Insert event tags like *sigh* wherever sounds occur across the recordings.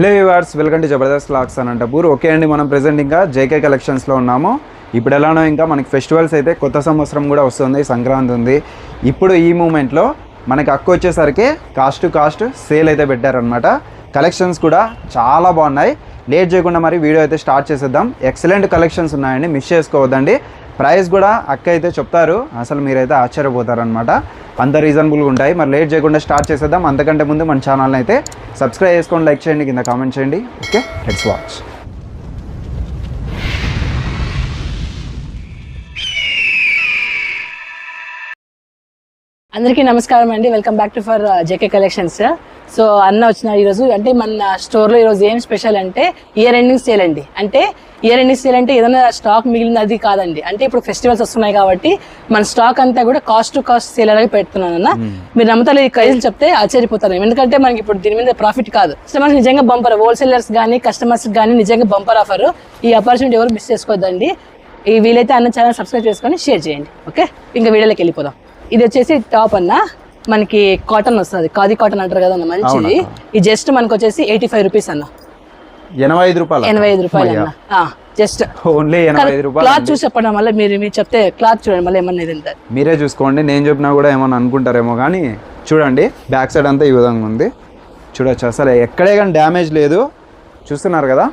Hello viewers welcome to Jabardasth looks Anantapur okay అండి మనం present ఇంకా జేకే కలెక్షన్స్లో ఉన్నాము. ఇప్పుడు ఎలానో ఇంకా మనకి ఫెస్టివల్స్ అయితే కొత్త సంవత్సరం కూడా వస్తుంది సంక్రాంతి ఉంది. ఇప్పుడు ఈ మూమెంట్లో మనకి అక్కు వచ్చేసరికి కాస్ట్ టు కాస్ట్ సేల్ అయితే పెట్టారనమాట కలెక్షన్స్ కూడా చాలా బాగున్నాయి. లేట్ చేయకుండా మరి వీడియో అయితే స్టార్ట్ చేసేద్దాం. ఎక్సలెంట్ కలెక్షన్స్ ఉన్నాయండి. మిస్ చేసుకోవద్దండి. ప్రైస్ కూడా అక్క అయితే చెప్తారు. అసలు మీరైతే ఆశ్చర్యపోతారనమాట అంత రీజనబుల్గా ఉంటాయి. మరి లేట్ చేయకుండా స్టార్ట్ చేసేద్దాం. అంతకంటే ముందు మన ఛానల్ని అయితే సబ్స్క్రైబ్ చేసుకోండి లైక్ చేయండి. కింద కామెంట్ చేయండి. ఓకే? లెట్స్ వాచ్ అందరికీ నమస్కారం అండి. Welcome back to for JK collections so అన్న వచ్చిన ఈరోజు. అంటే మన స్టోర్లో ఈరోజు ఏం స్పెషల్ అంటే ఇయర్ ఎండింగ్ సేల్ అండి. అంటే ఇయర్ ఎండింగ్ సేల్ అంటే ఏదైనా స్టాక్ మిగిలినది కాదండి. అంటే ఇప్పుడు ఫెస్టివల్స్ వస్తున్నాయి కాబట్టి మన స్టాక్ అంతా కూడా కాస్ట్ టు కాస్ట్ సేల్ అలాగే పెడుతున్నాను అన్న. మీరు నమ్ముతారు ఈ ప్రైజులు చెప్తే ఆశ్చర్యపోతారు. ఎందుకంటే మనకి ఇప్పుడు దీని మీద ప్రాఫిట్ కాదు. కస్టమర్స్ నిజంగా బంపర్ హోల్సేలర్స్ కానీ కస్టమర్స్ కానీ నిజంగా బంపర్ ఆఫర్ ఈ ఆపర్చునిటీ ఎవరు మిస్ చేసుకోవద్దండి. ఈ వీలైతే అన్న ఛానల్ సబ్స్క్రైబ్ చేసుకొని షేర్ చేయండి. ఓకే ఇంకా వీడియోలోకి వెళ్ళిపోదాం. ఇది వచ్చేసి టాప్ అన్న. మనకి కాటన్ వస్తుంది. ఖాదీ కాటన్ అంటారు కదా మంచిది. ఇది జస్ట్ మనకు వచ్చేసి ఎయిటీ ఫైవ్ రూపీస్ అన్న. ఎనభై ఐదు రూపాయలు ఎనభై ఐదు రూపాయలు జస్ట్ ఓన్లీ ఎనభై ఐదు రూపాయలు క్లాత్ చూసి చెప్పండి మళ్ళీ మీరు మీరు చెప్తే క్లాత్ చూడండి మళ్ళీ ఏమన్నా ఇది మీరే చూసుకోండి నేను చెప్పినా కూడా ఏమన్నా అనుకుంటారేమో కానీ చూడండి బ్యాక్ సైడ్ అంతా ఈ విధంగా ఉంది. చూడొచ్చు అసలు ఎక్కడే కానీ డ్యామేజ్ లేదు. చూస్తున్నారు కదా?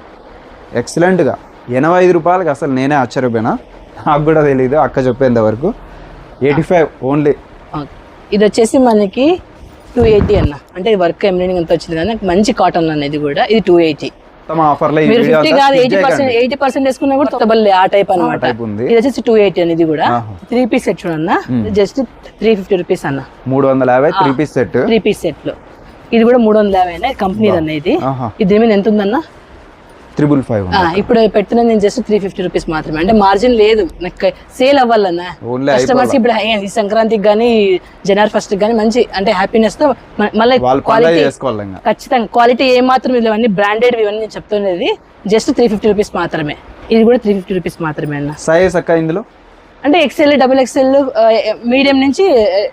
ఎక్సలెంట్గా ఎనభై ఐదు రూపాయలకి అసలు నేనే ఆశ్చర్యపోయినా. నాకు కూడా తెలియదు అక్క చెప్పేంత వరకు. ఎయిటీ ఫైవ్ ఓన్లీ ఇది వచ్చేసి మనకి టూ ఎయిటీ అన్న. అంటే వర్క్ ఎంబ్రాయిడింగ్ అంతా వచ్చింది కానీ మంచి కాటన్ అనేది కూడా ఇది టూ ఎయిటీ మొత్తం ఆఫర్లో కాదు ఎయిటీ పర్సెంట్ ఎయిటీ పర్సెంట్ వేసుకున్నా కూడా తొత్తబల్ ఆ టైప్ అనమాట. ఇది వచ్చేసి టూ ఎయిటీ అనేది కూడా. త్రీ పీస్ సెట్ చూడన్న? జస్ట్ త్రీ ఫిఫ్టీ రూపీస్ అన్న. మూడు వందల యాభై three piece set three piece సెట్లో. ఇది కూడా మూడు వందల యాభై కంపెనీ అన్న ఇది. ఇది మీద ఎంత ఉందన్న? త్రిబుల్ ఫైవ్ ఇప్పుడు పెట్టిన నేను జస్ట్ త్రీ ఫిఫ్టీ రూపీస్ మాత్రమే. అంటే మార్జిన్ లేదు. నాకు సేల్ అవ్వాలన్న. కస్టమర్స్ ఇప్పుడు ఈ సంక్రాంతికి కానీ జనవరి ఫస్ట్ కానీ మంచి అంటే హ్యాపీనెస్తో మళ్ళీ క్వాలిటీ ఖచ్చితంగా. క్వాలిటీ ఏ మాత్రం ఇవన్నీ బ్రాండెడ్ ఇవన్నీ నేను చెప్తున్నది జస్ట్ త్రీ ఫిఫ్టీ రూపీస్ మాత్రమే. ఇది కూడా త్రీ ఫిఫ్టీ రూపీస్ మాత్రమే అన్న. సైజ్ అక్క ఇందులో? అంటే ఎక్సెల్ డబుల్ ఎక్సెల్ మీడియం నుంచి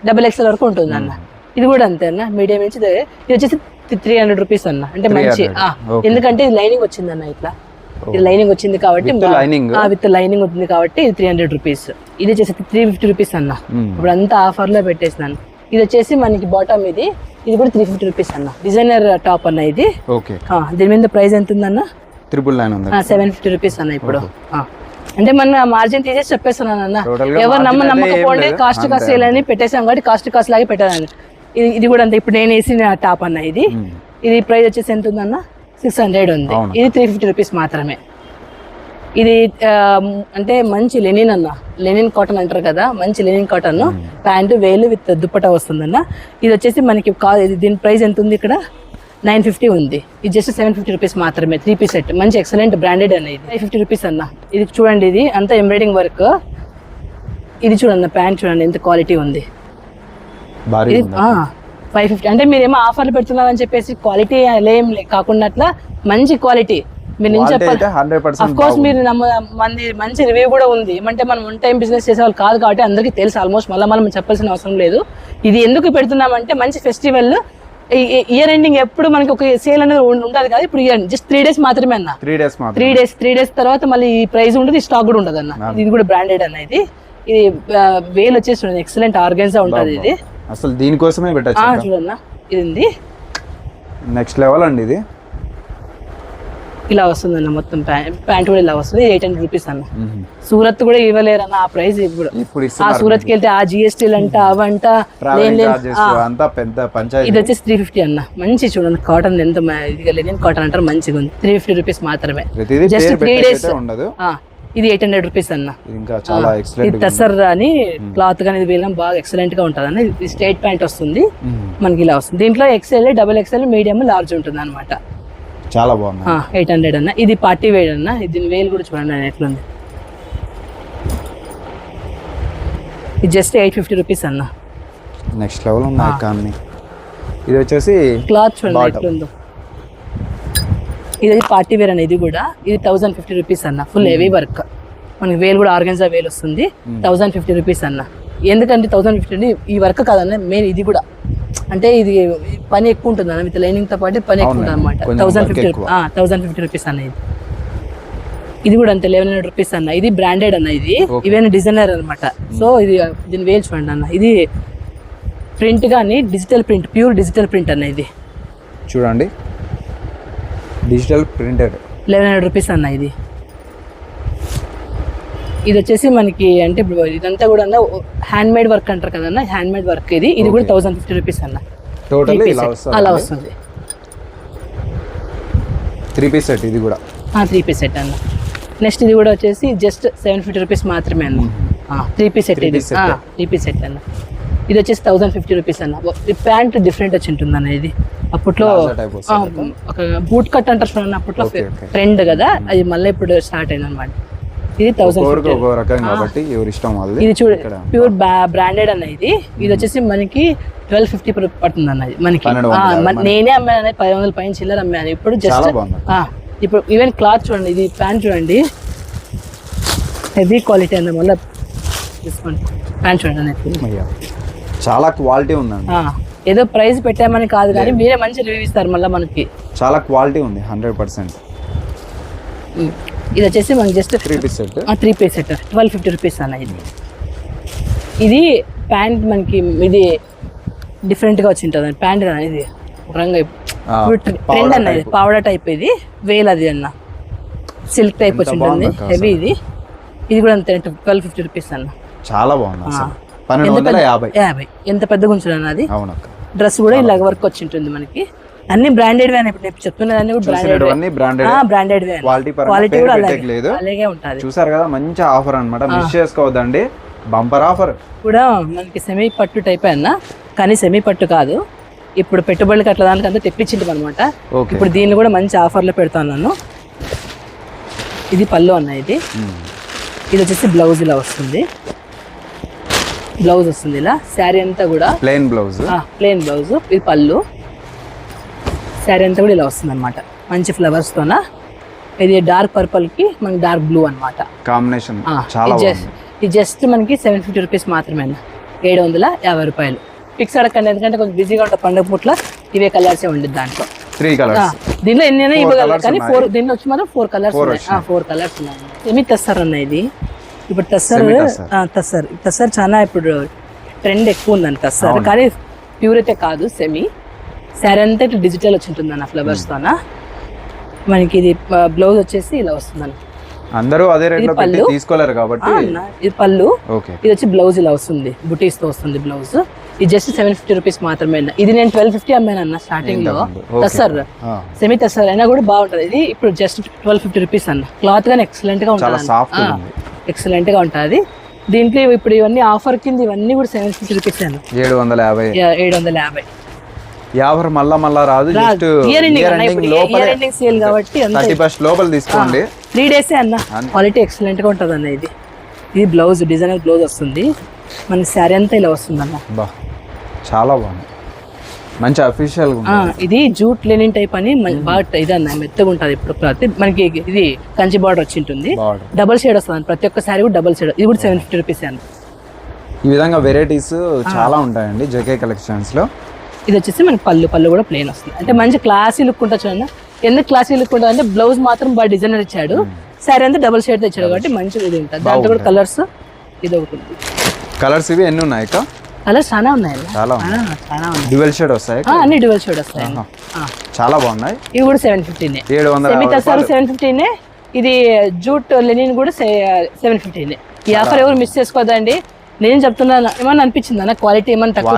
డబుల్ ఎక్సెల్ వరకు ఉంటుంది అన్న ఇది కూడా అంతే అన్న. మీడియం నుంచి ఇది వచ్చేసి త్రీ హండ్రెడ్ రూపీస్ అన్న. అంటే మంచి 300. ఆ, Okay. ఎందుకంటే ఇది లైనింగ్ వచ్చింది అన్న ఇట్లా. ఇది లైనింగ్ వచ్చింది కాబట్టి? విత్ లైనింగ్ ఉంటుంది కాబట్టి ఇది త్రీ హండ్రెడ్ రూపీస్ ఇది వచ్చేసి త్రీ ఫిఫ్టీ రూపీస్ అన్న. Hmm. ఇప్పుడు అంతా ఆఫర్లో పెట్టేసినాను. ఇది వచ్చేసి మనకి బాటమ్ ఇది. ఇది కూడా త్రీ ఫిఫ్టీ రూపీస్ అన్న. డిజైనర్ టాప్ అన్న ఇది. దీని మీద ప్రైస్ ఎంత ఉందన్న? త్రిబుల్ నైన్ ఉంది సెవెన్ ఫిఫ్టీ రూపీస్ అన్న ఇప్పుడు. అంటే మన మార్జిన్ తీసేసి చెప్పేస్తున్నాను అన్న ఎవరు నమ్మ నమ్మకపోండి. కాస్ట్ కాస్ట్ సేల్ అని పెట్టేసాం కాబట్టి కాస్ట్ కాస్ట్ లాగే పెట్టాను ఇది ఇది కూడా అంతే. ఇప్పుడు నేను వేసిన టాప్ అన్న ఇది. ఇది ప్రైస్ వచ్చేసి ఎంత ఉందన్న సిక్స్ హండ్రెడ్ ఉంది. ఇది త్రీ ఫిఫ్టీ రూపీస్ మాత్రమే. ఇది అంటే మంచి లెనిన్ అన్న. లెనిన్ కాటన్ అంటారు కదా? మంచి లెనిన్ కాటన్ ప్యాంటు వేలు విత్ దుప్పట వస్తుందన్న. ఇది వచ్చేసి మనకి దీని ప్రైస్ ఎంత ఉంది ఇక్కడ? నైన్ ఫిఫ్టీ ఉంది. ఇది జస్ట్ సెవెన్ ఫిఫ్టీ రూపీస్ మాత్రమే. త్రీ పీస్ సెట్ మంచి ఎక్సలెంట్ బ్రాండెడ్ అన్న ఇది. ఫైవ్ ఫిఫ్టీ రూపీస్ అన్న. ఇది చూడండి ఇది అంతా ఎంబ్రాయిడింగ్ వర్క్ ఇది చూడండి ప్యాంట్ చూడండి ఎంత క్వాలిటీ ఉంది. ఫైవ్ ఫిఫ్టీ అంటే మీరేమో ఆఫర్లు పెడుతున్నారని చెప్పేసి క్వాలిటీ ఏం కాకుండా మంచి క్వాలిటీ. మీరు నేను చెప్పాలి. అఫ్ కోర్స్ మీరు మంది మంచి రివ్యూ కూడా ఉంది. ఏమంటే మనం వన్ టైం బిజినెస్ చేసే వాళ్ళు కాదు కాబట్టి అందరికీ తెలుసు ఆల్మోస్ట్ మళ్ళీ మనం చెప్పాల్సిన అవసరం లేదు. ఇది ఎందుకు పెడుతున్నామంటే మంచి ఫెస్టివల్ ఇయర్ ఎండింగ్ ఎప్పుడు మనకి ఒక సేల్ అనేది ఉండదు కదా? ఇప్పుడు ఇయర్ జస్ట్ త్రీ డేస్ మాత్రమే అన్న. Three days three days three days తర్వాత మళ్ళీ ఈ ప్రైస్ ఉండదు ఈ స్టాక్ కూడా ఉండదు అన్న. ఇది కూడా బ్రాండెడ్ అన్న ఇది. ఇది వేలు వచ్చేసి ఎక్సలెంట్ ఆర్గన్సా ఉంటుంది ఇది. అసలు దీనికోసమే పెట్టచ్చు చూడన్న. ఇది ఉంది నెక్స్ట్ లెవెల్ అండి ఇది. ఇలా వస్తుంది అన్న మొత్తం ప్యాంట్ కూడా ఇలా వస్తుంది. ఎయిట్ హండ్రెడ్ రూపీస్ అన్న. సూరత్ కూడా ఇవ్వలేరు అన్న ఆ ప్రైస్ ఇప్పుడు. ఆ ఇస్తున్నారు సూరత్కి వెళ్తే ఆ జిఎస్టీలు అంట అవంట ఇది వచ్చేసి త్రీ ఫిఫ్టీ అన్న. మంచి చూడండి కాటన్ ఎంత కాటన్ అంటారు మంచిగా ఉంది. త్రీ ఫిఫ్టీ రూపీస్ మాత్రమే. జస్ట్ త్రీ డేస్ ఉండదు. ఇది ఎయిట్ హండ్రెడ్ రూపీస్ అన్న. ఇంకా చాలా ఇది టసర్ అని క్లాత్ కానీ ఇది వీళ్ళం బాగా ఎక్సలెంట్గా ఉంటుంది అన్న ఇది స్ట్రైట్ ప్యాంట్ వస్తుంది. మనకి ఇలా వస్తుంది. దీంట్లో XL double XL medium large ఉంటుంది అనమాట చాలా బాగుంది ఎయిట్ హండ్రెడ్ అన్న. ఇది పార్టీ వేర్ అన్న. దీని వేలు కూడా చూడండి ఎట్లుంది ఇది జస్ట్ ఎయిట్ ఫిఫ్టీ రూపీస్ అన్న. నెక్స్ట్ లెవెల్ కానీ. ఇది వచ్చేసి క్లాత్ చూడండి. ఎట్లుందో. ఇది పార్టీ వేర్ అన్న ఇది కూడా. ఇది థౌసండ్ ఫిఫ్టీ రూపీస్ అన్న ఫుల్ హెవీ వర్క్. మనకి వేలు కూడా ఆర్గన్జా వేలు వస్తుంది. థౌసండ్ ఫిఫ్టీ రూపీస్ అన్న. ఎందుకంటే థౌసండ్ ఫిఫ్టీ ఈ వర్క్ కాదన్న మెయిన్ ఇది కూడా. అంటే ఇది పని ఎక్కువ ఉంటుంది అన్న విత్ లైనింగ్తో పాటు పని ఎక్కువ. ఉంటుంది అనమాట thousand fifty. Thousand fifty rupees అన్న ఇది. ఇది కూడా అంతే లెవెన్ హండ్రెడ్ రూపీస్ అన్న. ఇది బ్రాండెడ్ అన్న ఇది. Okay. ఇవేనా డిజైనర్ అన్నమాట. సో ఇది దీని వేలు చూడండి అన్న. ఇది ప్రింట్ కానీ digital print pure digital print అన్న ఇది. చూడండి. Digital printed. Eleven hundred rupees అన్న ఇది. ఇది వచ్చేసి మనకి అంటే ఇప్పుడు ఇదంతా కూడా హ్యాండ్ మేడ్ వర్క్ అంటారు కదన్న హ్యాండ్ మేడ్ వర్క్ ఇది. ఇది కూడా థౌసండ్ ఫిఫ్టీ రూపీస్ అన్న. టోటల్ అలా వస్తుంది. త్రీ పీస్ సెట్ ఇది కూడా. త్రీ పీస్ సెట్ అన్న. నెక్స్ట్ ఇది కూడా వచ్చేసి జస్ట్ సెవెన్ ఫిఫ్టీ రూపీస్ మాత్రమే అన్న. త్రీ పీస్ సెట్ ఇది. త్రీ పీస్ సెట్ అన్న. ఇది వచ్చేసి థౌసండ్ ఫిఫ్టీ రూపీస్ అన్న. ప్యాంట్ డిఫరెంట్ వచ్చి ఉంటుంది అన్న ఇది. అప్పట్లో ఒక బూట్ కట్ అంటారు చూడండి అప్పట్లో. ట్రెండ్ కదా అది మళ్ళీ ఇప్పుడు స్టార్ట్ అయింది అనమాట ఇది థౌసండ్ కాబట్టి ఇష్టం ఇది చూడు ప్యూర్ బ్రాండెడ్ అన్న ఇది. ఇది వచ్చేసి మనకి ట్వెల్వ్ ఫిఫ్టీ పడుతుంది అన్న ఇది మనకి. నేనే అమ్మాను అనేది పది వందల పైన చిల్లర అమ్మాను. ఇప్పుడు జస్ట్ ఇప్పుడు ఈవెన్ క్లాత్ చూడండి ఇది ప్యాంట్ చూడండి. హెవీ క్వాలిటీ అన్న మళ్ళీ తీసుకోండి ప్యాంట్ చూడండి అనేది చాలా క్వాలిటీ ఉందండి. ఏదో ప్రైస్ పెట్టామని కాదు కానీ మీరే మంచి రివ్యూ ఇస్తారు మళ్ళీ మనకి. చాలా క్వాలిటీ ఉంది హండ్రెడ్ పర్సెంట్. ఇది వచ్చేసి మనకి just three piece set three piece set twelve fifty rupees అన్న ఇది. ఇది ప్యాంట్ మనకి ఇది డిఫరెంట్గా వచ్చి ఉంటుంది ప్యాంట్ ఇది? రంగు ట్రెండ్ పావడా అన్న ఇది type. పావడా టైప్ ఇది. వేల్ అది అన్న. సిల్క్ టైప్ వచ్చి ఉంటుంది హెవీ ఇది. ఇది కూడా అంతే ట్వెల్వ్ ఫిఫ్టీ రూపీస్ అన్న. చాలా బాగుంది పన్నెండు వందల యాభై. యాభై. ఎంత పెద్దగా ఉంచుడు అది? అవునక్క డ్రెస్ కూడా ఇలాగ వర్క్ వచ్చి ఉంటుంది మనకి. అన్ని బ్రాండెడ్ వే ఇప్పుడు నేను చెప్తున్నదన్నీ కూడా బ్రాండెడ్ క్వాలిటీ కూడా పెట్టలేదు అలాగే ఉంటుంది. చూసారు కదా మంచి ఆఫర్ అన్నమాట. మిస్ చేసుకోవద్దండి. బంపర్ ఆఫర్ కూడా మనకి సెమీ పట్టు టైప్ అన్న. కానీ సెమీ పట్టు కాదు. ఇప్పుడు పెట్టుబడులకి అట్లా దానికి అంతా తెప్పించింది అనమాట ఇప్పుడు దీన్ని కూడా మంచి ఆఫర్లో పెడతాను ఇది పళ్ళు అన్న ఇది. ఇది వచ్చేసి బ్లౌజ్ ఇలా వస్తుంది. బ్లౌజ్ వస్తుంది ఇలా. శారీ అంతా కూడా ప్లెయిన్ బ్లౌజ్ ప్లెయిన్ బ్లౌజ్ ఇది పళ్ళు. శారీ అంతా కూడా ఇలా వస్తుంది అనమాట మంచి ఫ్లవర్స్ తోన? ఇది డార్క్ పర్పుల్కి మనకి డార్క్ బ్లూ అనమాట కాంబినేషన్ ఇది జస్ట్ మనకి సెవెన్ ఫిఫ్టీ రూపీస్ మాత్రమే ఏడు వందల యాభై రూపాయలు. ఫిక్స్ అడగండి ఎందుకంటే కొంచెం బిజీగా ఉంటుంది పండుగ పూట్ల ఇవే కలర్సే ఉండేది దాంట్లో. త్రీ కలర్స్ దీనిలో ఎన్ని ఇవ్వగలరు కానీ. ఫోర్ దీనిలో వచ్చి మాత్రం ఫోర్ కలర్స్ ఉన్నాయి. ఫోర్ కలర్స్ ఉన్నాయి. సెమీ తస్సర్ అన్న ఇది. ఇప్పుడు తస్సర్ తస్సర్ తస్సర్ చాలా ఇప్పుడు ట్రెండ్ ఎక్కువ ఉందండి తస్సర్ కానీ ప్యూర్ అయితే కాదు సెమీ శారీ అంతా ఇట్లా డిజిటల్ వచ్చి ఉంటుంది అన్న ఫ్లవర్స్ తోన? మనకి ఇది బ్లౌజ్ వచ్చేసి ఇలా వస్తుంది అందరూ అదే రేట్లో ఇది పెట్టి పళ్ళు. తీసుకోలేరు కాబట్టి ఇది పళ్ళు. ఓకే. ఇది వచ్చి బ్లౌజ్ ఇలా వస్తుంది బుటీస్తో వస్తుంది బ్లౌజ్ ఇది జస్ట్ సెవెన్ ఫిఫ్టీ రూపీస్ మాత్రమే అన్న. ఇది నేను ట్వెల్వ్ ఫిఫ్టీ అమ్మాను అన్న స్టార్టింగ్లో. తస్సర్ ఆ, సెమీ తస్సర్ అయినా కూడా బాగుంటది. ఇది ఇప్పుడు జస్ట్ ట్వెల్వ్ ఫిఫ్టీ రూపీస్ అన్న. క్లాత్ గానీ ఎక్సలెంట్గా చాలా ఉంటుంది సాఫ్ట్ ఉంది ఎక్సలెంట్గా ఉంటుంది. దీంట్లో ఇప్పుడు ఇవన్నీ ఆఫర్ కింద ఇవన్నీ కూడా సెవెన్ ఫిఫ్టీ రూపీస్ ఏడు వందల యాభై. ఏడు వందల యాభై. ఆఫర్ మళ్ళా మళ్ళా రాదు జస్ట్ సేల్ కాబట్టి థర్టీ ఫస్ట్ లోపల తీసుకోండి. త్రీ డేస్ అన్న. క్వాలిటీ ఎక్సలెంట్గా ఉంటుంది అన్న ఇది. ఇది బ్లౌజ్ డిజైనర్ బ్లౌజ్ వస్తుంది. మన శారీ అంతా ఇలా వస్తుంది అన్న బా చాలా బాగుంది. మంచి అఫీషియల్ ఇది జూట్ లెనిన్ టైప్ అని బాగా ఇది అన్న మెత్తగా ఉంటుంది ఇప్పుడు క్లాత్ మనకి ఇది కంచి బార్డర్ వచ్చి ఉంటుంది. డబల్ షేడ్ వస్తుంది ప్రతి ఒక్క శారీ కూడా డబల్ షేడ్ ఇది కూడా సెవెన్ ఫిఫ్టీ రూపీస్ అన్న. ఈ విధంగా వెరైటీస్ చాలా ఉంటాయండి జేకే కలెక్షన్స్లో. ఇది వచ్చేసి మనకి పళ్ళు పళ్ళు కూడా ప్లేన్ వస్తుంది. అంటే మంచి క్లాసీ లుక్ ఉంటుంది చూడండి. ఎందుకు క్లాసీ లుక్ ఉంటుంది అంటే బ్లౌజ్ మాత్రం బాగా డిజైనర్ ఇచ్చాడు. శారీ అంతా డబల్ షేడ్ ఇచ్చాడు కాబట్టి మంచిగా ఇది ఉంటుంది. దాంట్లో కూడా కలర్స్ ఇది ఒకటి కలర్స్ ఇవి ఎన్ని ఉన్నాయి కలర్స్ చాలా ఉన్నాయి. చాలా ఉన్నాయి. ఆ, చాలా ఉన్నాయి. డ్యువెల్ షేడ్ వస్తాయి అన్ని డ్యువల్ షేడ్ వస్తాయి చాలా బాగున్నాయి. ఇవి కూడా సెవెన్ ఫిఫ్టీనే. ఏడు వందల సెమీ తసారు సెవెన్ ఫిఫ్టీనే. ఇది జూట్ లెనిన్ కూడా సెవెన్ ఫిఫ్టీనే. ఈ ఆఫర్ ఎవరు మిస్ చేసుకోవద్దండి నేను చెప్తున్నాను ఏమన్నా అనిపించింది? అన్న క్వాలిటీ ఏమన్నా తక్కువ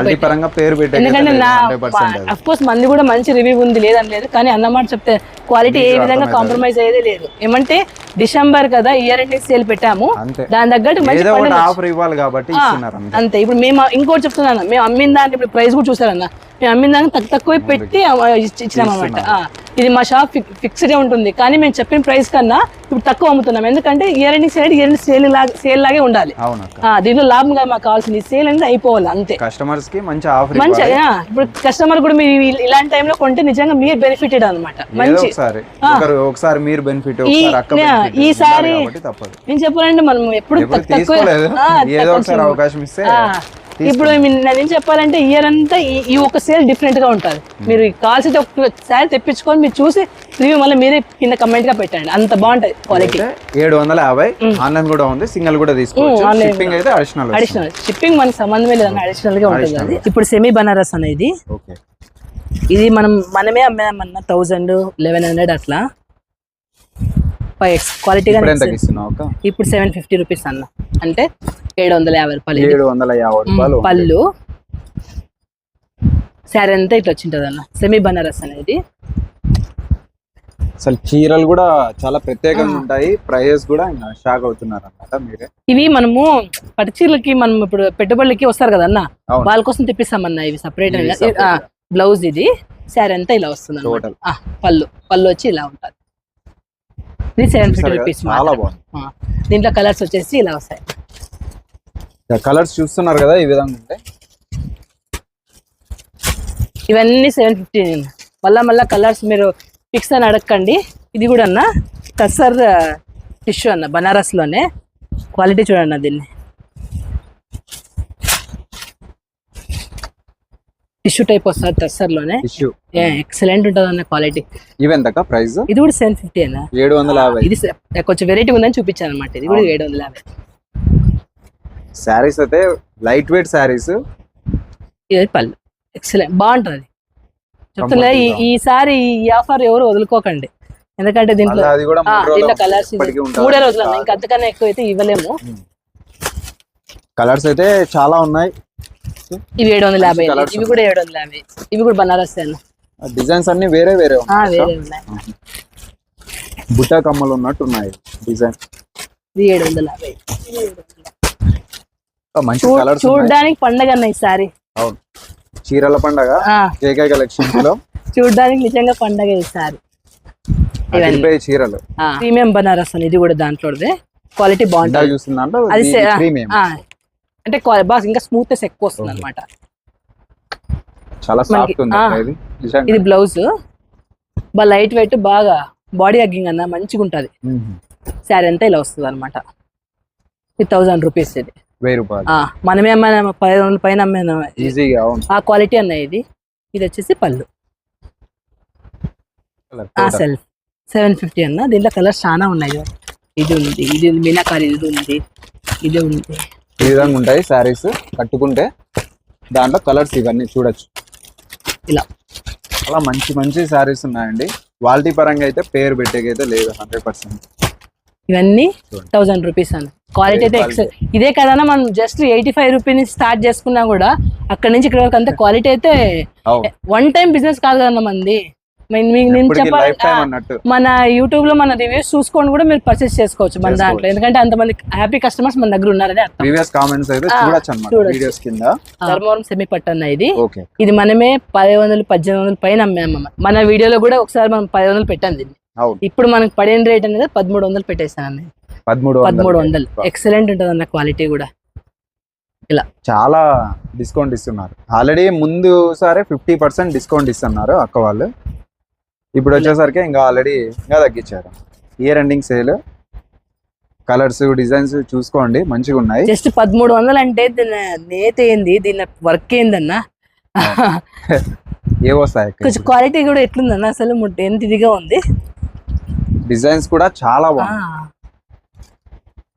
ఎందుకంటే నా అఫ్ కోర్స్ మంది కూడా మంచి రివ్యూ ఉంది లేదని లేదు కానీ అన్నమాట చెప్తే క్వాలిటీ ఏ విధంగా కాంప్రమైజ్ అయ్యేది లేదు. ఏమంటే డిసెంబర్ కదా ఇయర్ ఎండింగ్ సేల్ పెట్టాము. దాని తగ్గట్టు మంచి అంతే. ఇప్పుడు మేము ఇంకోటి చెప్తున్నాను మేము అమ్మిన దాన్ని ఇప్పుడు ప్రైస్ కూడా చూసారన్న. మేము అమ్మిన దాన్ని తక్కువ తక్కువ పెట్టి ఇచ్చినాం అనమాట ఇది మా షాప్ ఫిక్స్డ్ ఉంటుంది. కానీ మేము చెప్పిన ప్రైస్ కన్నా ఇప్పుడు తక్కువ అమ్ముతున్నాం. ఎందుకంటే year ending sale year ending sale లాగా సేల్ లాగే ఉండాలి. దీనిలో లాభం కాదు మాకు కావాల్సింది సేల్ అనేది అయిపోవాలి అంతే. కస్టమర్స్కి మంచి ఆఫర్ మంచి ఇప్పుడు కస్టమర్ కూడా మీరు ఇలాంటి టైంలో కొంటే నిజంగా మీరు బెనిఫిటెడ్ అనమాట మంచి ఒకసారి. మీరు బెనిఫిట్. ఈసారి నేను చెప్పాలంటే మనం ఎప్పుడు తక్కువ అవకాశం ఇస్తే ఇప్పుడు నేను ఏం చెప్పాలంటే ఇయర్ అంతా ఈ- ఒక సేల్ డిఫరెంట్గా ఉంటుంది. మీరు కావాల్సి ఒక శారీ తెప్పించుకొని మీరు చూసి రివ్యూ మళ్ళీ మీరే కింద కమెంట్గా పెట్టండి. అంత బాగుంటది క్వాలిటీ ఏడు వందల యాభై ఆన్లైన్ కూడా ఉంది సింగిల్ కూడా తీసుకోవచ్చు. షిప్పింగ్ అయితే అడిషనల్ అడిషనల్ షిప్పింగ్ మనకి సంబంధమే లేదని అడిషనల్గా ఉంటుంది ఇప్పుడు సెమీ బనారస్ అనేది. ఇది మనం మనమే అమ్మామన్న థౌజండ్ లెవెన్ హండ్రెడ్ అట్లా. క్వాలిటీగా ఇస్తున్నావు అక్క? ఇప్పుడు సెవెన్ ఫిఫ్టీ రూపీస్ అన్న. అంటే ఏడు వందల యాభై రూపాయలు. ఏడు వందల యాభై రూపాయలు పళ్ళు. శారీ అంతా ఇట్లా వచ్చింటది అన్న సెమీ బనారస్ అనేది. అసలు చీరలు కూడా చాలా ప్రత్యేకంగా ఉంటాయి. ప్రైజెస్ కూడా షాక్ అవుతున్నారు అన్నమాట మీరే. ఇవి మనము పట్టు చీరలకి మనం ఇప్పుడు పెట్టుబడులకి వస్తారు కదా అన్న? అవును. వాళ్ళ కోసం తెప్పిస్తామన్న ఇవి సపరేట్. బ్లౌజ్ ఇది. శారీ అంతా ఇలా వస్తుంది. ఆ, పళ్ళు. పళ్ళు వచ్చి ఇలా ఉంటుంది. ఇది సెవెన్ ఫిఫ్టీ? రూపీస్ దీంట్లో కలర్స్ వచ్చేసి ఇలా వస్తాయి. కలర్స్ చూస్తున్నారు కదా ఈ విధంగా ఉంటాయి ఇవన్నీ సెవెన్ ఫిఫ్టీ మళ్ళా మళ్ళా కలర్స్ మీరు ఫిక్స్ అని అడగండి ఇది కూడా అన్న టస్సర్ టిష్యూ అన్న బనారస్లోనే క్వాలిటీ చూడండి దీన్ని. టిష్యూ టైప్ వస్తుంది టస్సర్లోనే ఎక్సలెంట్ ఉంటుంది అన్న క్వాలిటీ ప్రైస్ ఇది కూడా సెవెన్ ఫిఫ్టీ అన్న. ఏడు వందల యాభై. ఇది కొంచెం వెరైటీ ఉందని చూపించాను అనమాట ఇది కూడా ఏడు వందల యాభై. శారీస్ అయితే లైట్ వెయిట్ శారీస్. ఇది పళ్ళు. ఎక్సలెంట్ బాగుంటుంది. చెప్తున్నా ఈ ఈసారి ఈ ఆఫర్ ఎవరు వదులుకోకండి. ఎందుకంటే దీంట్లో దీంట్లో రోజులు కలర్స్. మూడే రోజులు. ఇంకా అంతకన్నా ఎక్కువ అయితే ఇవ్వలేము కలర్స్ అయితే చాలా ఉన్నాయి. ఇవి ఏడు వందల యాభై ఇవి కూడా ఏడు వందల యాభై. ఇవి కూడా బనారస్ డిజైన్స్ అన్ని వేరే వేరే వేరే ఉన్నాయి. బుట్టా కమ్మలు ఉన్నట్టు ఉన్నాయి డిజైన్ ఇది ఏడు వందల యాభై ఇది ఏడు వందల యాభై. మంచి చూ- కలర్స్ చూడ్డానికి పండగ అన్న ఈసారి అవును. చీరల పండగ జేకే కలెక్షన్స్లో *laughs* చూడ్డానికి నిజంగా పండగ ఈసారి చీరలు. ప్రీమియం బనారస్ అని ఇది కూడా దాంట్లోదే. క్వాలిటీ బాగుంటుంది. దాంట్లో అది అంటే బాగా ఇంకా స్మూత్నెస్ ఎక్కువ వస్తుంది అనమాట చాలా సాఫ్ట్ ఉంది ఇది. బ్లౌజ్. బాగా లైట్ వెయిట్ బాగా బాడీ హగ్గింగ్ అన్న మంచిగా ఉంటుంది. శారీ అంతా ఇలా వస్తుంది అనమాట ఇది థౌజండ్ రూపీస్ ఇది. వెయ్యి రూపాయలు. ఆ, మనమే అమ్మాయి పది పైన అమ్మాను ఈజీగా అవును. ఆ క్వాలిటీ అన్న ఇది. ఇది వచ్చేసి పళ్ళు. సెల్ఫ్. సెవెన్ ఫిఫ్టీ అన్న. దీంట్లో కలర్స్ చాలా ఉన్నాయి. ఇది ఉంది. ఇది ఉంది. మీనాకారి ఇది ఉంది. ఇది ఉంది. ఈ విధంగా ఉంటాయి శారీస్. కట్టుకుంటే దాంట్లో కలర్స్ ఇవన్నీ చూడొచ్చు. ఇలా. చాలా మంచి మంచి శారీస్ ఉన్నాయండి. క్వాలిటీ పరంగా అయితే పేరు పెట్టేకైతే లేదు హండ్రెడ్ పర్సెంట్. ఇవన్నీ. థౌజండ్ రూపీస్ అని క్వాలిటీ అయితే ఎక్సెల్ ఇదే కదన్నా మనం జస్ట్ ఎయిటీ ఫైవ్ నుంచి స్టార్ట్ చేసుకున్నా కూడా అక్కడ నుంచి ఇక్కడ వరకు అంతే క్వాలిటీ అయితే వన్ టైం బిజినెస్ కాదు కదన్నా మంది. నేను చెప్పాలి మన యూట్యూబ్లో మన రివ్యూస్ చూసుకొని కూడా మీరు పర్చేస్ చేసుకోవచ్చు మన దాంట్లో. ఎందుకంటే అంతమంది హ్యాపీ కస్టమర్స్ మన దగ్గర ఉన్నారని అర్థం. ప్రీవియస్ కామెంట్స్ అయితే ఆ, చూడొచ్చు అన్నమాట చూడొచ్చు. వీడియోస్ కింద. ధర్మవరం సెమీ పట్టు అన్న ఇది ఇది మనమే పది వందలు పద్దెనిమిది వందలు పైన అమ్మాము మన వీడియోలో కూడా ఒకసారి మనం పది వందలు పెట్టాం దీన్ని. ఇప్పుడు మనకి పడిన రేట్ అనేది పదమూడు వందలు పెట్టేసాను అన్న పదమూడు పదమూడు వందలు. ఎక్సలెంట్ ఉంటుంది అన్న క్వాలిటీ కూడా. ఇలా. చాలా డిస్కౌంట్ ఇస్తున్నారు. ఆల్రెడీ ముందు సారే ఫిఫ్టీ పర్సెంట్ డిస్కౌంట్ ఇస్తున్నారు అక్క వాళ్ళు. ఇప్పుడు వచ్చేసరికి ఇంకా ఆల్రెడీ ఇంకా తగ్గించారు. Year ending sale colours designs చూసుకోండి. మంచిగా ఉన్నాయి. జస్ట్ పదమూడు వందలు అంటే దీని నేత ఏంది? దీని వర్క్ ఏందన్న? *laughs* ఏ వస్తాయి కొంచెం క్వాలిటీ కూడా ఎట్లుందన్న? అసలు ఎంత ఇదిగా ఉంది? డిజైన్స్ కూడా చాలా బాగుంది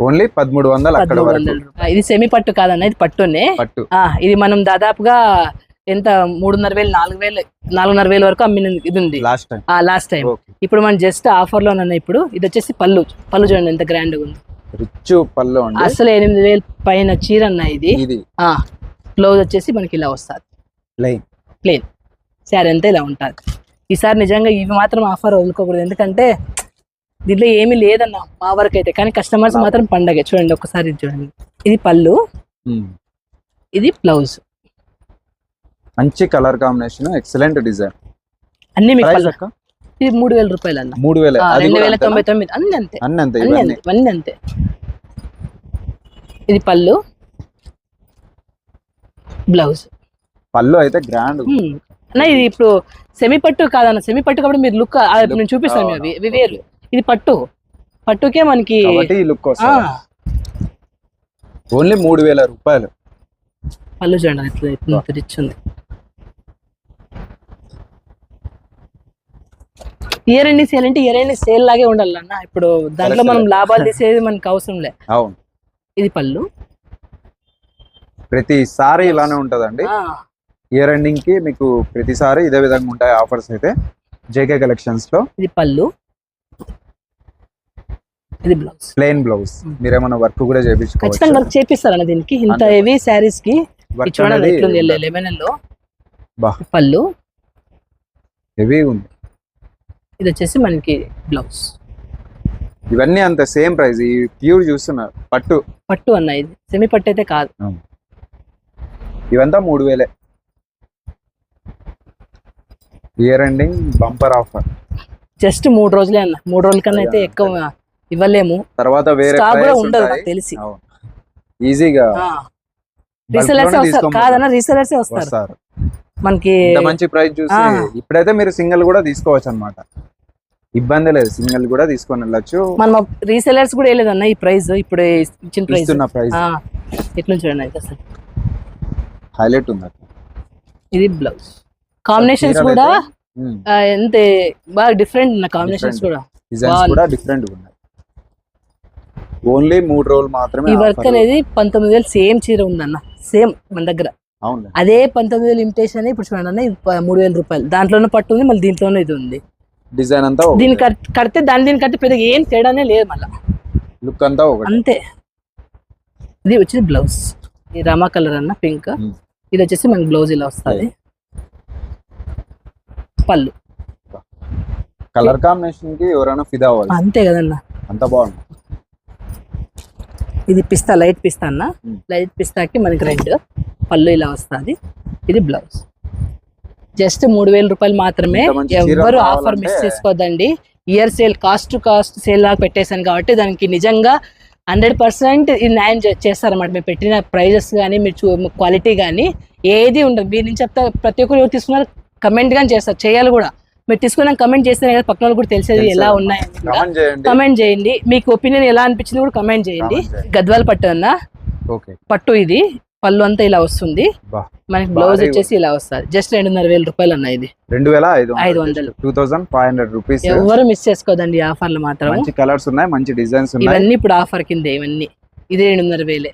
ఓన్లీ పదమూడు వందలు అక్కడ వరకు. ఇది సెమీ పట్టు కాదన్న ఇది పట్టునే. పట్టు. ఆ, ఇది మనం దాదాపుగా ఎంత? మూడున్నర వేలు నాలుగు వేలు నాలుగున్నర వేలు వరకు అమ్మిన ఇది ఉంది. లాస్ట్ టైం లాస్ట్ టైం ఇప్పుడు మనం జస్ట్ ఆఫర్లో ఇప్పుడు ఇది వచ్చేసి పళ్ళు. పళ్ళు చూడండి ఎంత గ్రాండ్ ఉంది. రిచ్ పళ్ళు అసలు ఎనిమిది వేలు పైన చీర అన్న ఇది. బ్లౌజ్ వచ్చేసి మనకి ఇలా వస్తుంది. ప్లేన్ శారీ అంతా ఇలా ఉంటుంది. ఈసారి నిజంగా ఇవి మాత్రం ఆఫర్ వదులుకోకూడదు. ఎందుకంటే దీంట్లో ఏమీ లేదన్న మా వరకు అయితే కానీ కస్టమర్స్ మాత్రం పండగ. చూడండి ఒకసారి ఇది చూడండి. ఇది పళ్ళు. ఇది బ్లౌజ్ మంచి కలర్ కాంబినేషన్ ఎక్సలెంట్ డిజైన్ అన్ని మీకు ఇది మూడు వేల రూపాయలు అన్న మూడు వేల. రెండు వేల? తొంభై తొమ్మిది. అన్ని అంతే. అన్ని అంతే అన్ని అంతే ఇది పళ్ళు. బ్లౌజ్ పళ్ళు అయితే గ్రాండ్ హ్మ్. అన్న ఇది ఇప్పుడు సెమీ పట్టు కాదన్న. సెమీ పట్టు కాబట్టి మీరు లుక్ నేను చూపిస్తాను అవి. ఇవి వేరు. ఇది పట్టు. పట్టుకే మనకి లుక్ ఓన్లీ మూడు వేల రూపాయలు. పళ్ళు చూడండి ఇట్లా ఇట్లా రిచ్ ఉంది ఇయర్ ఎండింగ్ సేల్ అంటే ఇయర్ ఎండింగ్ సేల్ లాగే ఉండాలి అన్న ఇప్పుడు దాంట్లో మనం లాభాలు తీసేది మనకు అవసరం లే. అవును. ఇది పళ్ళు. ప్రతిసారి ఇలానే ఉంటదండి. ఇయర్ ఎండింగ్కి మీకు ప్రతిసారి ఇదే విధంగా ఉంటాయి ఆఫర్స్ అయితే. జేకే కలెక్షన్స్లో ఇది పళ్ళు. ఇది బ్లౌజ్ ప్లెయిన్ బ్లౌజ్ మీరేమైనా వర్క్ కూడా ఖచ్చితంగా చేపించుకోవచ్చు వర్క్ చేపిస్తారన్న దీనికి. ఇంత హెవీ శారీస్కి అనేది ఎట్లుంది లెమన్లో. పళ్ళు. హెవీ ఉంది. ఇది వచ్చేసి మనకి బ్లౌజ్ ఇవన్నీ అంత సేమ్ ప్రైస్ ఈ ప్యూర్ చూస్తున్నారు పట్టు. పట్టు అన్న ఇది. సెమీ పట్టు అయితే కాదు. ఇవంతా మూడు వేలే. Year ending bumper offer just మూడు రోజులే అన్న. మూడు రోజుల కన్నా అయితే ఎక్కువ ఇవ్వలేము. తర్వాత వేరే కూడా ఉండదు. నాకు తెలిసి. ఈజీగా రీసెలర్స్ వస్తారు. కాదన్న రీసెలర్స్ వస్తారు. మనకి మంచి ప్రైస్ చూసి. ఇప్పుడైతే మీరు సింగిల్ కూడా తీసుకోవచ్చు అన్నమాట ఇబ్బంది లేదు. సింగిల్ కూడా తీసుకొని వెళ్ళొచ్చు. మనం రీసెలర్స్ కూడా వేయలేదు అన్న ఈ ప్రైస్ ఇప్పుడు ఇచ్చిన ప్రైస్ ప్రైస్ ఎట్లా చూడండి అయితే అసలు? హైలైట్ ఉంది. ఇది బ్లౌజ్ కాంబినేషన్స్ కూడా ఎంత బాగా డిఫరెంట్ ఉన్న కాంబినేషన్స్. కూడా. డిజైన్స్ కూడా డిఫరెంట్ ఉన్నాయి. ఓన్లీ మూడు రోజులు మాత్రమే ఈ వర్క్. అనేది పంతొమ్మిది వేలు సేమ్ చీర ఉందన్న సేమ్ మన దగ్గర. అవును అదే పంతొమ్మిది వేలు ఇమిటేషన్ ఇప్పుడు చూడండి మూడు వేల రూపాయలు. దాంట్లోనే పట్టు ఉంది మళ్ళీ దీంట్లోనే ఇది ఉంది. డిజైన్ అంతా కట్- కడితే దాని దీన్ని కడితే పెద్దగా ఏం తేడానే లేదు మళ్ళీ. లుక్ అంతా అంతే. ఇది వచ్చేసి బ్లౌజ్ ఈ రామా కలర్ అన్న పింక్. ఇది వచ్చేసి మనకి బ్లౌజ్ ఇలా వస్తుంది. పళ్ళు. కలర్ కాంబినేషన్కి ఎవరైనా ఫిదా అవ్వాలి. అంతే కదన్న. అంత బాగుంది. ఇది పిస్తా లైట్ పిస్తా అన్న. లైట్ పిస్తాకి మనకి రెడ్ పళ్ళు ఇలా వస్తుంది. ఇది బ్లౌజ్ జస్ట్ మూడు వేల రూపాయలు మాత్రమే ఎవరు ఆఫర్ మిస్ చేసుకోవద్దండి year sale cost to cost sale లాగా పెట్టేశాను కాబట్టి దానికి నిజంగా హండ్రెడ్ పర్సెంట్ ఇది న్యాయం చేస్తారన్నమాట. మీరు పెట్టిన ప్రైజెస్ కానీ మీరు క్వాలిటీ కానీ ఏది ఉండదు. మీరు నుంచి చెప్తా ప్రతి ఒక్కరు ఎవరు తీసుకున్నారు కమెంట్ కానీ చేస్తారు. చేయాలి కూడా. మీరు తీసుకున్నాక కమెంట్ చేస్తేనే కదా పక్కన వాళ్ళు కూడా తెలిసేది ఎలా. ఉన్నాయి. కమెంట్ చేయండి. మీకు ఒపీనియన్ ఎలా అనిపించింది కూడా కమెంట్ చేయండి. గద్వాల పట్టు అన్న. పట్టు ఇది. పళ్ళు అంతా ఇలా వస్తుంది. మనకి బ్లౌజ్ వచ్చేసి ఇలా వస్తుంది. జస్ట్ రెండున్నర వేల రూపాయలు అన్న ఇది. రెండు వేల ఐదు వందలు. Two thousand five hundred rupees. ఎవరు మిస్ చేసుకోదండి ఆఫర్లు మాత్రం మంచి కలర్స్ ఉన్నాయి మంచి డిజైన్స్ ఉన్నాయి. ఇవన్నీ ఇప్పుడు ఆఫర్ కింద ఇవన్నీ. ఇది రెండున్నర వేలే.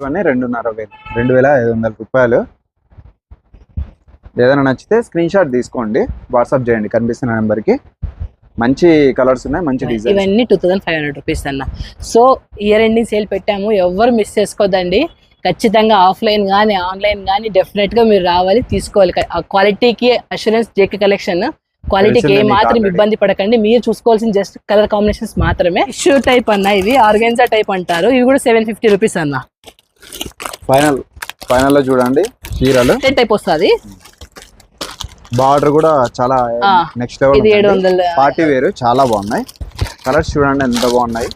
ఇవన్నీ రెండున్నర వేలు. రెండు వేల ఐదు వందల రూపాయలు. ఏదైనా నచ్చితే స్క్రీన్ షాట్ తీసుకోండి. వాట్సాప్ చేయండి కనిపిస్తున్న నెంబర్కి. మంచి కలర్స్ ఉన్నాయి మంచి డిజైన్స్ ఇవన్నీ two thousand five hundred rupees అన్న. సో ఇయర్ ఎండింగ్ సేల్ పెట్టాము. ఎవరు మిస్ చేసుకోదండి. ఖచ్చితంగా ఆఫ్లైన్ కానీ ఆన్లైన్ కానీ డెఫినెట్గా మీరు రావాలి తీసుకోవాలి. ఆ క్వాలిటీకి అష్యూరెన్స్ జేకే కలెక్షన్ క్వాలిటీకి ఏ మాత్రం. ఇబ్బంది పడకండి. మీరు చూసుకోవాల్సిన జస్ట్ కలర్ కాంబినేషన్స్ మాత్రమే. షూ టైప్ అన్న ఇవి ఆర్గెన్జా టైప్ అంటారు. ఇవి కూడా సెవెన్ ఫిఫ్టీ రూపీస్ అన్న. ఫైనల్ ఫైనల్లో చూడండి. చీరలు. టైప్ వస్తుంది. బార్డర్ కూడా చాలా నెక్స్ట్ లెవెల్ పార్టీ వేరు చాలా బాగున్నాయి. కలర్స్ చూడండి ఎంత బాగున్నాయి.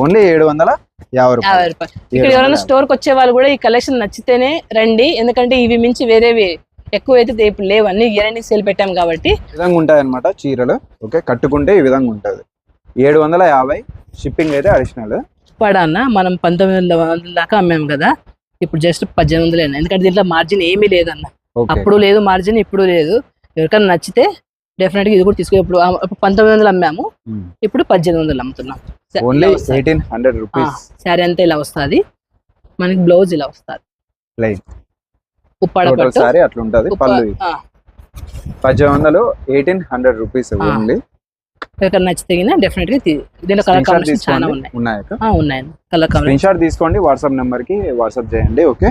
ఓన్లీ ఏడు వందల యాభై రూపాయలు. ఇక్కడ ఎవరైనా స్టోర్కి వచ్చే వాళ్ళు కూడా ఈ కలెక్షన్ నచ్చితేనే రండి. ఎందుకంటే ఇవి మించి వేరేవి ఎక్కువ అయితే ఇప్పుడు లేవు. అన్ని ఇయర్ ఎండింగ్ సేల్ పెట్టాం కాబట్టి. విధంగా ఉంటాయి అనమాట చీరలు. ఓకే కట్టుకుంటే ఈ విధంగా ఉంటుంది. ఏడు వందల యాభై షిప్పింగ్ అయితే అడిషనల్ పడాన మనం పంతొమ్మిది వందల వందల దాకా అమ్మాం కదా. ఇప్పుడు జస్ట్ పద్దెనిమిది వందలు ఎందుకంటే దీంట్లో మార్జిన్ ఏమీ లేదన్న. అప్పుడు లేదు మార్జిన్ ఇప్పుడు లేదు. ఎవరికైనా నచ్చితే డెఫినెట్గా ఇది కూడా తీసుకో. ఇప్పుడు పంతొమ్మిది వందలు అమ్మాము. ఇప్పుడు పద్దెనిమిది వందలు అమ్ముతున్నాం. Only eighteen hundred rupees sari అంతా ఇలా వస్తుంది. మనకి బ్లౌజ్ ఇలా వస్తుంది. ఉప్పాడ టోటల్ పట్టు. సారీ అట్లా ఉంటది పళ్ళు. పద్దెనిమిది వందలు ఎయిటీన్ హండ్రెడ్ రూపీస్. ఓన్లీ ఎవరికైనా నచ్చితే డెఫినెట్గా దీంట్లో కలర్ కాంబినేషన్ చాలా ఉన్నాయి. ఉన్నాయి కలర్ కాంబినేషన్ షాట్ తీసుకోండి వాట్సాప్ నెంబర్కి వాట్సాప్ చేయండి ఓకే?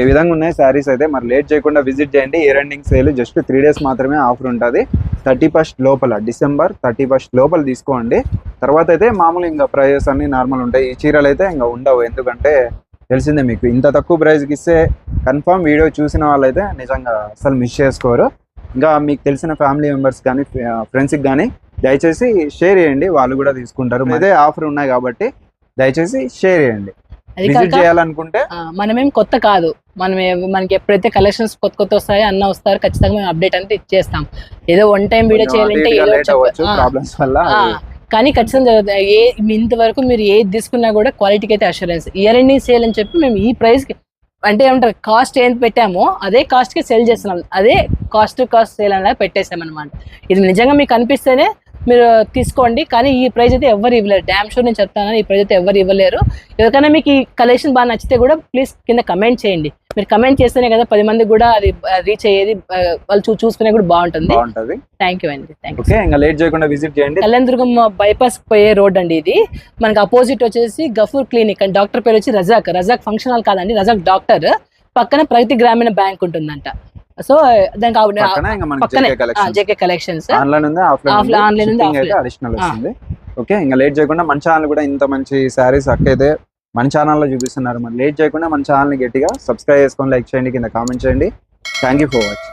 ఈ విధంగా ఉన్నాయి శారీస్ అయితే మరి లేట్ చేయకుండా విజిట్ చేయండి. Year ending sale just three days మాత్రమే ఆఫర్ ఉంటుంది. థర్టీ ఫస్ట్ లోపల డిసెంబర్ థర్టీ ఫస్ట్ లోపల తీసుకోండి. తర్వాత అయితే మామూలు ఇంకా ప్రైజెస్ అన్ని నార్మల్ ఉంటాయి. ఈ చీరలు అయితే ఇంకా ఉండవు. ఎందుకంటే తెలిసిందే మీకు ఇంత తక్కువ ప్రైస్కి ఇస్తే కన్ఫర్మ్ వీడియో చూసిన వాళ్ళైతే నిజంగా అసలు మిస్ చేసుకోరు. ఇంకా మీకు తెలిసిన ఫ్యామిలీ మెంబర్స్ కానీ ఫ్రెండ్స్కి కానీ దయచేసి షేర్ చేయండి వాళ్ళు కూడా తీసుకుంటారు. అదే ఆఫర్ ఉన్నాయి కాబట్టి దయచేసి షేర్ చేయండి. విజిట్ చేయాలనుకుంటే మనమేం కొత్త కాదు. మనం మనకి ఎప్పుడైతే కలెక్షన్స్ కొత్త కొత్త వస్తాయో అన్న వస్తారు ఖచ్చితంగా మేము అప్డేట్ అంతా ఇచ్చేస్తాం. ఏదో వన్ టైం వీడియో చేయాలంటే ప్రాబ్లమ్స్ వల్ల కానీ ఖచ్చితంగా. ఏ ఇంతవరకు మీరు ఏది తీసుకున్నా కూడా క్వాలిటీకి అయితే అష్యూరెన్స్ ఇయర్ ఎండింగ్ సేల్ అని చెప్పి మేము ఈ ప్రైస్కి అంటే ఏమంటారు కాస్ట్ ఏం పెట్టామో అదే కాస్ట్కి సెల్ చేస్తున్నాం. అదే కాస్ట్ కాస్ట్ సేల్ అనేది పెట్టేసాం అనమాట ఇది నిజంగా మీకు అనిపిస్తేనే మీరు తీసుకోండి. కానీ ఈ ప్రైస్ అయితే ఎవరు ఇవ్వలేరు. డ్యామ్ షూర్ నేను చెప్తాను ఈ ప్రైస్ అయితే ఎవరు ఇవ్వలేరు. ఎవరికైనా మీకు ఈ కలెక్షన్ బాగా నచ్చితే కూడా ప్లీజ్ కింద కమెంట్ చేయండి. మీరు కమెంట్ చేస్తేనే కదా పది మందికి కూడా అది రీచ్ అయ్యేది వాళ్ళు చూసుకునే కూడా బాగుంటుంది. థ్యాంక్ యూ అండి. ఓకే ఇంకా లేట్ చేయకుండా విజిట్ చేయండి. కళ్యాణదుర్గం బైపాస్ పోయే రోడ్ అండి ఇది. మనకి అపోజిట్ వచ్చేసి గఫూర్ క్లినిక్ అండ్ డాక్టర్ పేరు వచ్చి రజాక్. రజాక్ ఫంక్షన్ హాల్ కాదండి రజాక్ డాక్టర్. పక్కన ప్రగతి గ్రామీణ బ్యాంక్ ఉంటుందంట. సో దానికి JK collection JK collections online. Additional. వస్తుంది. ఓకే ఇంకా లేట్ చేయకుండా మన ఛానల్ కూడా ఇంత మంచి శారీస్ అక్క అయితే మన ఛానల్లో చూపిస్తున్నారు. మరి లేట్ చేయకుండా మన ఛానల్ని గట్టిగా సబ్స్క్రైబ్ చేసుకొని లైక్ చేయండి కింద కామెంట్ చేయండి. Thank you for watching